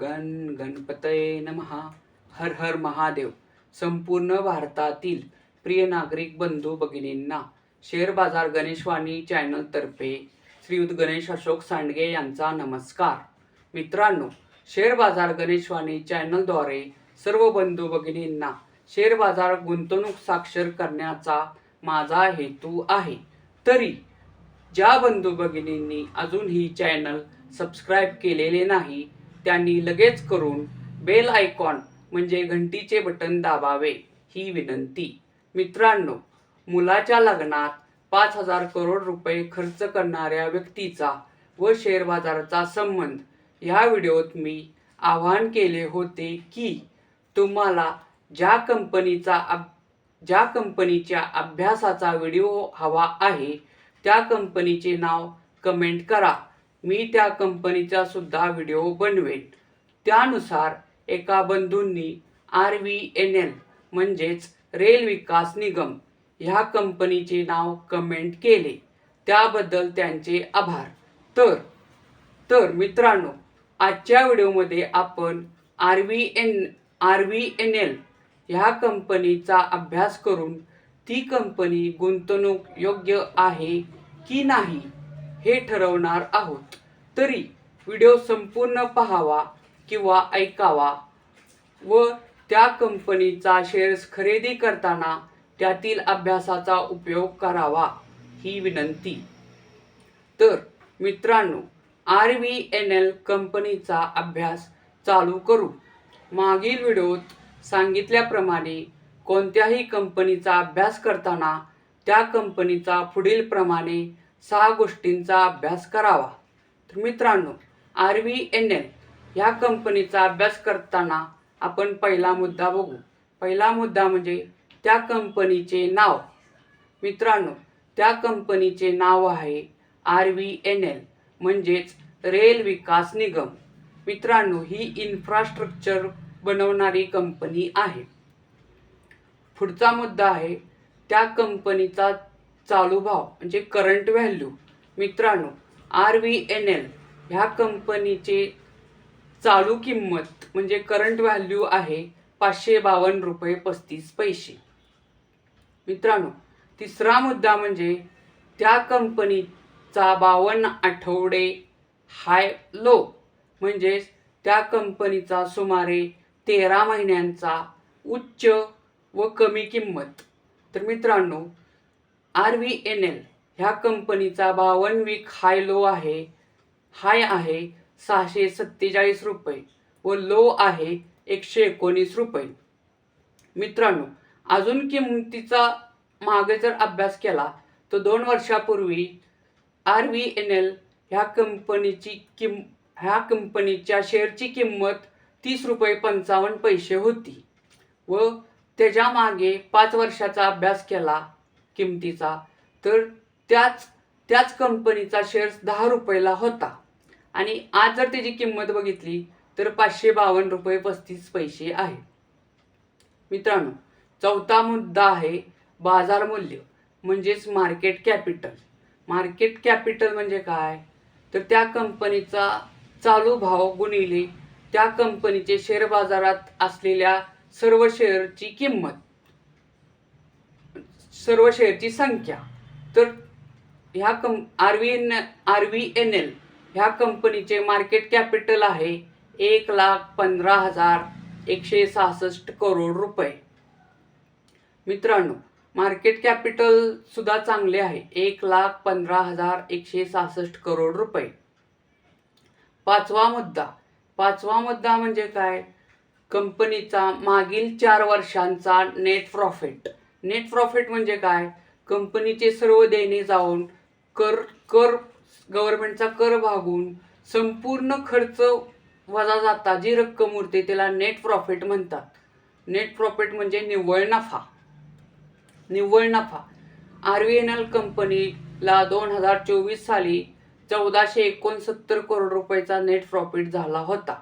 गण गणपतये नमहा हर हर महादेव. संपूर्ण भारतातील प्रिय नागरिक बंधू भगिनींना शेअर बाजार गणेशवाणी चॅनलतर्फे श्रीयुत गणेश अशोक सांडगे यांचा नमस्कार. मित्रांनो शेअर बाजार गणेशवाणी चॅनलद्वारे सर्व बंधू भगिनींना शेअर बाजार गुंतवणूक साक्षर करण्याचा माझा हेतू आहे. तरी ज्या बंधू भगिनींनी अजून ही चॅनल सबस्क्राईब केलेले नाही त्यांनी लगेच करून बेल आयकॉन म्हणजे घंटीचे बटन दाबावे ही विनंती. मित्रांनो मुलाच्या लग्नात पाच हजार करोड रुपये खर्च करणाऱ्या व्यक्तीचा व शेअर बाजाराचा संबंध ह्या व्हिडिओत मी आवाहन केले होते की तुम्हाला ज्या कंपनीचा अब ज्या कंपनीच्या अभ्यासाचा व्हिडिओ हवा आहे त्या कंपनीचे नाव कमेंट करा. मी त्या कंपनीचा सुद्धा व्हिडिओ बनवेन. त्यानुसार एका बंधूंनी आर व्ही एन एल म्हणजेच रेल विकास निगम ह्या कंपनीचे नाव कमेंट केले. त्याबद्दल त्यांचे आभार. तर तर मित्रांनो आजच्या व्हिडिओमध्ये आपण R V N R V N L ह्या कंपनीचा अभ्यास करून ती कंपनी गुंतवणूक योग्य आहे की नाही हे ठरवणार आहोत. तरी व्हिडिओ संपूर्ण पहावा किंवा ऐकावा व त्या कंपनीचा शेअर्स खरेदी करताना त्यातील अभ्यासाचा उपयोग करावा ही विनंती. तर मित्रांनो आर व्ही एन एल कंपनीचा अभ्यास चालू करू. मागील व्हिडिओत सांगितल्याप्रमाणे कोणत्याही कंपनीचा अभ्यास करताना त्या कंपनीचा पुढील प्रमाणे सहा गोष्टींचा अभ्यास करावा. तर मित्रांनो आर व्ही एन एल ह्या कंपनीचा अभ्यास करताना आपण पहिला मुद्दा बघू. पहिला मुद्दा म्हणजे त्या कंपनीचे नाव. मित्रांनो त्या कंपनीचे नाव आहे आर व्ही एन एल म्हणजेच रेल विकास निगम. मित्रांनो ही इन्फ्रास्ट्रक्चर बनवणारी कंपनी आहे. पुढचा मुद्दा आहे त्या कंपनीचा चालू भाव म्हणजे करंट व्हॅल्यू मित्रांनो आर व्ही एन एल ह्या कंपनीचे चालू किंमत म्हणजे करंट व्हॅल्यू आहे पाचशे बावन्न रुपये पस्तीस पैसे. मित्रांनो तिसरा मुद्दा म्हणजे त्या कंपनीचा बावन्न आठवडे हाय लो म्हणजेच त्या कंपनीचा सुमारे तेरा महिन्यांचा उच्च व कमी किंमत. तर मित्रांनो आर व्ही एन एल ह्या कंपनीचा बावन्न वीक हाय लो आहे. हाय आहे सहाशे सत्तेचाळीस रुपये व लो आहे एकशे एकोणीस रुपये. मित्रांनो अजून किंमतीचा मागे जर अभ्यास केला तर दोन वर्षापूर्वी आर व्ही एन एल ह्या कंपनीची किम ह्या कंपनीच्या शेअरची किंमत तीस रुपये पंचावन्न पैसे होती व त्याच्यामागे पाच वर्षाचा अभ्यास केला किमतीचा. तर त्याच त्याच कंपनीचा शेअर्स दहा रुपयाला होता. आणि आज जर त्याची किंमत बघितली तर पाचशे बावन्न रुपये पस्तीस पैसे आहे. मित्रांनो चौथा मुद्दा आहे बाजार मूल्य म्हणजेच मार्केट कॅपिटल मार्केट कॅपिटल म्हणजे काय? तर त्या कंपनीचा चालू भाव गुणिले त्या कंपनीचे शेअर बाजारात असलेल्या सर्व शेअरची किंमत. सर्व शेअरची संख्या. तर ह्या कं R V N R V N L ह्या कंपनीचे मार्केट कॅपिटल आहे एक लाख पंधरा हजार एकशे सहासष्ट करोड रुपये. मित्रांनो मार्केट कॅपिटल सुद्धा चांगले आहे एक लाख पंधरा हजार एकशे सहासष्ट करोड रुपये. पाचवा मुद्दा पाचवा मुद्दा म्हणजे काय? कंपनीचा मागील चार वर्षांचा नेट प्रॉफिट नेट प्रॉफिट म्हणजे काय? कंपनीचे सर्व देणे जाऊन कर कर गव्हर्नमेंटचा कर भागून संपूर्ण खर्च वजा जाता जी रक्कम उरते त्याला नेट प्रॉफिट म्हणतात. नेट प्रॉफिट म्हणजे निव्वळ नफा. निव्वळ नफा. आर व्ही एन एल कंपनीला दोन हजार चोवीस साली चौदाशे एकोणसत्तर करोड रुपयाचा नेट प्रॉफिट झाला होता.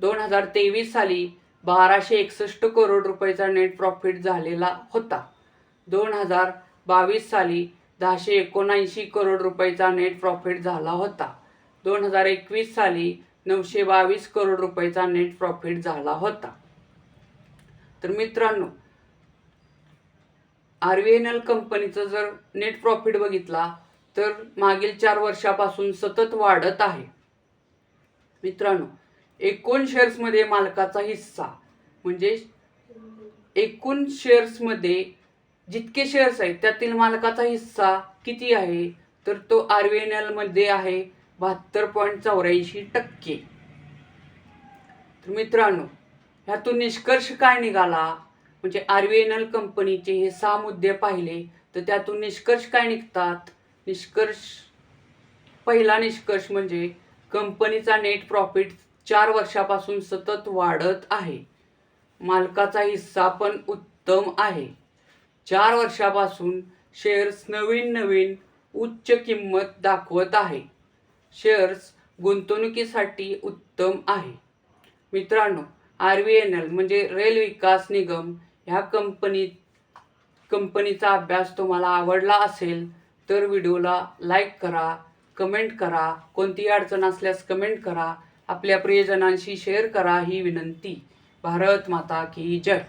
दोन हजार तेवीस साली बाराशे एकसष्ट करोड रुपयाचा नेट प्रॉफिट झालेला होता. दोन हजार बावीस साली दहाशे एकोणऐंशी करोड रुपयाचा नेट प्रॉफिट झाला होता. दोन हजार एकवीस साली नऊशे बावीस करोड रुपयाचा नेट प्रॉफिट झाला होता. तर मित्रांनो आर व्ही एन एल कंपनीचं जर नेट प्रॉफिट बघितला तर मागील चार वर्षापासून सतत वाढत आहे. मित्रांनो एकूण शेअर्समध्ये मालकाचा हिस्सा. म्हणजे एकूण शेअर्समध्ये जितके शेअर्स आहेत त्यातील मालकाचा हिस्सा किती आहे? तर तो आर व्ही एन एलमध्ये आहे बहात्तर पॉईंट चौऱ्याऐंशी टक्के. तर मित्रांनो ह्यातून निष्कर्ष काय निघाला? म्हणजे आर व्ही एन एल कंपनीचे हे सहा मुद्दे पाहिले तर त्यातून निष्कर्ष काय निघतात? निष्कर्ष पहिला निष्कर्ष म्हणजे कंपनीचा नेट प्रॉफिट चार वर्षापासून सतत वाढत आहे. मालकाचा हिस्सा पण उत्तम आहे. चार वर्षापासून शेअर्स नवीन नवीन उच्च किंमत दाखवत आहे. शेअर्स गुंतवणुकीसाठी उत्तम आहे. मित्रांनो आर व्ही एन एल म्हणजे रेल विकास निगम ह्या कंपनीत कंपनीचा अभ्यास तुम्हाला आवडला असेल तर व्हिडिओला लाईक करा कमेंट करा. कोणतीही अडचण असल्यास कमेंट करा. आपल्या प्रियजनांशी शेअर करा ही विनंती. भारत माता की जय.